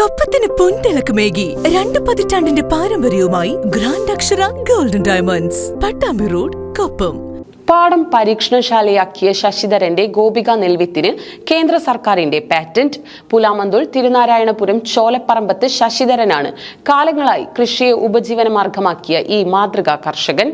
കൊപ്പത്തിന് പൊൻതിളക്കമേകി രണ്ട് പതിറ്റാണ്ടിന്റെ പാരമ്പര്യവുമായി grand Akshara golden diamonds Pattambi road Koppam. പാടം പരീക്ഷണശാലയാക്കിയ ശശിധരന്റെ ഗോപിക നെൽവിത്തിന് കേന്ദ്ര സർക്കാരിന്റെ പാറ്റന്റ് പുലാമന്തൂൾ തിരുനാരായണപുരം ചോലപ്പറമ്പത്ത് ശശിധരനാണ്. കാലങ്ങളായി കൃഷിയെ ഉപജീവന മാർഗമാക്കിയ ഈ മാതൃകാ കർഷകൻ.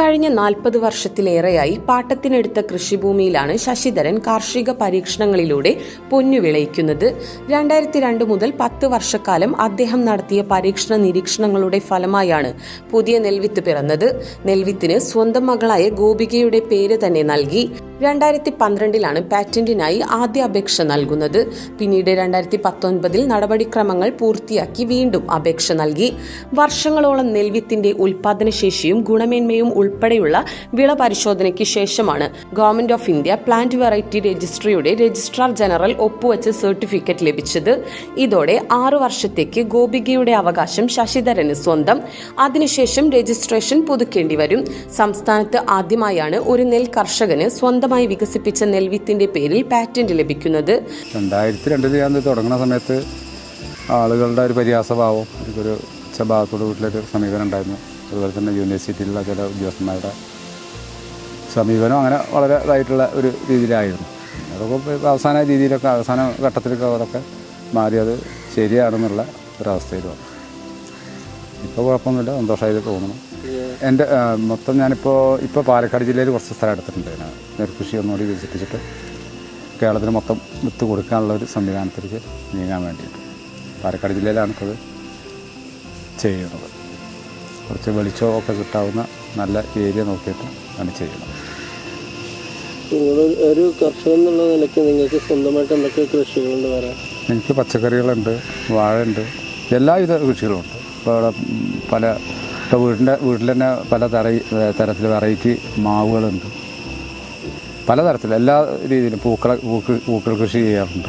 കഴിഞ്ഞ നാൽപ്പത് വർഷത്തിലേറെയായി പാട്ടത്തിനെടുത്ത കൃഷിഭൂമിയിലാണ് ശശിധരൻ കാർഷിക പരീക്ഷണങ്ങളിലൂടെ പൊന്നു വിളയിക്കുന്നത് രണ്ടായിരത്തി രണ്ട് മുതൽ പത്ത് വർഷക്കാലം അദ്ദേഹം നടത്തിയ പരീക്ഷണ നിരീക്ഷണങ്ങളുടെ ഫലമായാണ് പുതിയ നെൽവിത്ത് പിറന്നത്. നെൽവിത്തിന് സ്വന്തം മകളായ ഗോപികയുടെ പേര് തന്നെ നൽകി. രണ്ടായിരത്തി പന്ത്രണ്ടിലാണ് പാറ്റന്റിനായി ആദ്യ അപേക്ഷ നൽകുന്നത്. പിന്നീട് രണ്ടായിരത്തി പത്തൊൻപതിൽ നടപടിക്രമങ്ങൾ പൂർത്തിയാക്കി വീണ്ടും അപേക്ഷ നൽകി. വർഷങ്ങളോളം നെൽവിത്തിന്റെ ഉൽപാദനശേഷിയും ഗുണമേന്മയും ഉൾപ്പെടെയുള്ള വിള പരിശോധനയ്ക്ക് ശേഷമാണ് government of India plant variety രജിസ്ട്രിയുടെ registrar general ഒപ്പുവെച്ച സർട്ടിഫിക്കറ്റ് ലഭിച്ചത്. ഇതോടെ ആറു വർഷത്തേക്ക് ഗോപികയുടെ അവകാശം ശശിധരന് സ്വന്തം. അതിനുശേഷം രജിസ്ട്രേഷൻ പുതുക്കേണ്ടി വരും. സംസ്ഥാനത്ത് ആദ്യമായാണ് ഒരു നെൽ കർഷകന് സ്വന്തമായി വികസിപ്പിച്ച നെൽവിത്തിന്റെ പേരിൽ പാറ്റന്റ് ലഭിക്കുന്നത്. രണ്ടായിരത്തി രണ്ടിൽ ഞാൻ തുടങ്ങുന്ന സമയത്ത് ആളുകളുടെ ഒരു പരിഹാസഭാവം ഒരു ഭാഗത്തോട് വീട്ടിലൊരു സമീപനം ഉണ്ടായിരുന്നു. അതുപോലെ തന്നെ യൂണിവേഴ്സിറ്റിയിലുള്ള ചില ഉദ്യോഗസ്ഥന്മാരുടെ സമീപനം അങ്ങനെ വളരെ ഇതായിട്ടുള്ള ഒരു രീതിയിലായിരുന്നു. അതൊക്കെ അവസാന രീതിയിലൊക്കെ അവസാന ഘട്ടത്തിലൊക്കെ മാറി അത് ശരിയാണെന്നുള്ള ഒരവസ്ഥയിൽ വന്നു ഇപ്പോൾ കുഴപ്പമൊന്നുമില്ല സന്തോഷമായിട്ട് തോന്നുന്നു എന്റെ മൊത്തം ഞാനിപ്പോൾ ഇപ്പോൾ പാലക്കാട് ജില്ലയിൽ കുറച്ച് സ്ഥലം എടുത്തിട്ടുണ്ട്. ഞാൻ നെൽകൃഷി ഒന്നുകൂടി വികസിപ്പിച്ചിട്ട് കേരളത്തിന് മൊത്തം വിത്ത് കൊടുക്കാനുള്ള ഒരു സംവിധാനത്തിലേക്ക് നീങ്ങാൻ വേണ്ടിയിട്ട് പാലക്കാട് ജില്ലയിലാണിപ്പോൾ ചെയ്യുന്നത്. കുറച്ച് വെളിച്ചമൊക്കെ കിട്ടാവുന്ന നല്ല ഏരിയ നോക്കിയിട്ട് ആണ് ചെയ്യുന്നത്. ഒരു കർഷകൻ എന്നുള്ള നിലയ്ക്ക് നിങ്ങൾക്ക് സ്വന്തമായിട്ട് എന്തൊക്കെ കൃഷികളുണ്ട് പറയാം എനിക്ക് പച്ചക്കറികളുണ്ട് വാഴയുണ്ട് എല്ലാവിധ കൃഷികളുമുണ്ട് ഇപ്പോൾ ഇവിടെ പല ഇപ്പോൾ വീടിന്റെ വീട്ടിൽ തന്നെ പല തറ തരത്തിൽ വെറൈറ്റി മാവുകളുണ്ട്. പലതരത്തിൽ എല്ലാ രീതിയിലും പൂക്കള പൂക്ക് പൂക്കൾ കൃഷി ചെയ്യാറുണ്ട്.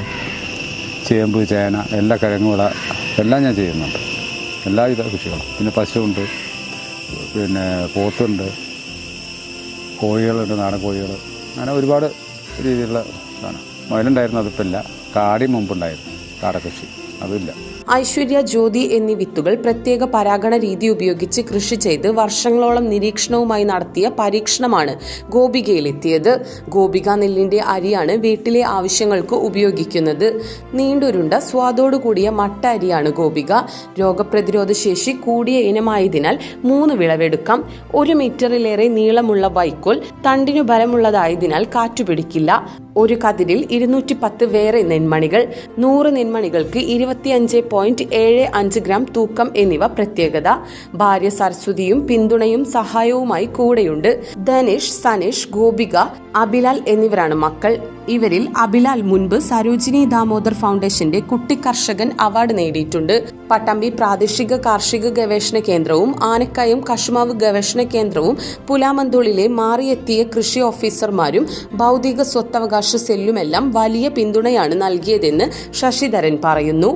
ചേമ്പ് ചേന എല്ലാ കിഴങ്ങുവിള എല്ലാം ഞാൻ ചെയ്യുന്നുണ്ട്. എല്ലാവിധ കൃഷികളും. പിന്നെ പശുവുണ്ട് പിന്നെ പോത്തുണ്ട് കോഴികളുണ്ട് നാടൻ കോഴികൾ അങ്ങനെ ഒരുപാട് രീതിയിലുള്ള ഇതാണ്. മുയലുണ്ടായിരുന്നു അതിപ്പോൾ ഇല്ല കാടി മുമ്പുണ്ടായിരുന്നു കാടകൃഷി അതില്ല ഐശ്വര്യ ജ്യോതി എന്നീ വിത്തുകൾ പ്രത്യേക പരാഗണ രീതി ഉപയോഗിച്ച് കൃഷി ചെയ്ത് വർഷങ്ങളോളം നിരീക്ഷണവുമായി നടത്തിയ പരീക്ഷണമാണ് ഗോപികയിലെത്തിയത്. ഗോപിക നെല്ലിന്റെ അരിയാണ് വീട്ടിലെ ആവശ്യങ്ങൾക്ക് ഉപയോഗിക്കുന്നത്. നീണ്ടുരുണ്ട സ്വാദോടുകൂടിയ മട്ട അരിയാണ് ഗോപിക. രോഗപ്രതിരോധ ശേഷി കൂടിയ ഇനമായതിനാൽ മൂന്ന് വിളവെടുക്കാം. ഒരു മീറ്ററിലേറെ നീളമുള്ള വൈക്കോൽ തണ്ടിനു ബലമുള്ളതായതിനാൽ കാറ്റുപിടിക്കില്ല. ഒരു കതിരിൽ ഇരുന്നൂറ്റി പത്ത് വേറെ നെന്മണികൾ. നൂറ് നെന്മണികൾക്ക് ഇരുപത്തിയഞ്ച് പോയിന്റ് ഏഴ് അഞ്ച് ഗ്രാം തൂക്കം എന്നിവ പ്രത്യേകത. ഭാര്യ സരസ്വതിയും പിന്തുണയും സഹായവുമായി കൂടെയുണ്ട്. ധനേഷ് സനേഷ് ഗോപിക അബിലാൽ എന്നിവരാണ് മക്കൾ. ഇവരിൽ അബിലാൽ മുൻപ് സരോജിനി ദാമോദർ ഫൗണ്ടേഷന്റെ കുട്ടി കർഷകൻ അവാർഡ് നേടിയിട്ടുണ്ട്. പട്ടമ്പി പ്രാദേശിക കാർഷിക ഗവേഷണ കേന്ദ്രവും ആനക്കയം കശുമാവ് ഗവേഷണ കേന്ദ്രവും പുലാമന്തോളിലെ മാറിയെത്തിയ കൃഷി ഓഫീസർമാരും ഭൗതിക സ്വത്തവകാശ സെല്ലുമെല്ലാം വലിയ പിന്തുണയാണ് നൽകിയതെന്ന് ശശിധരൻ പറയുന്നു.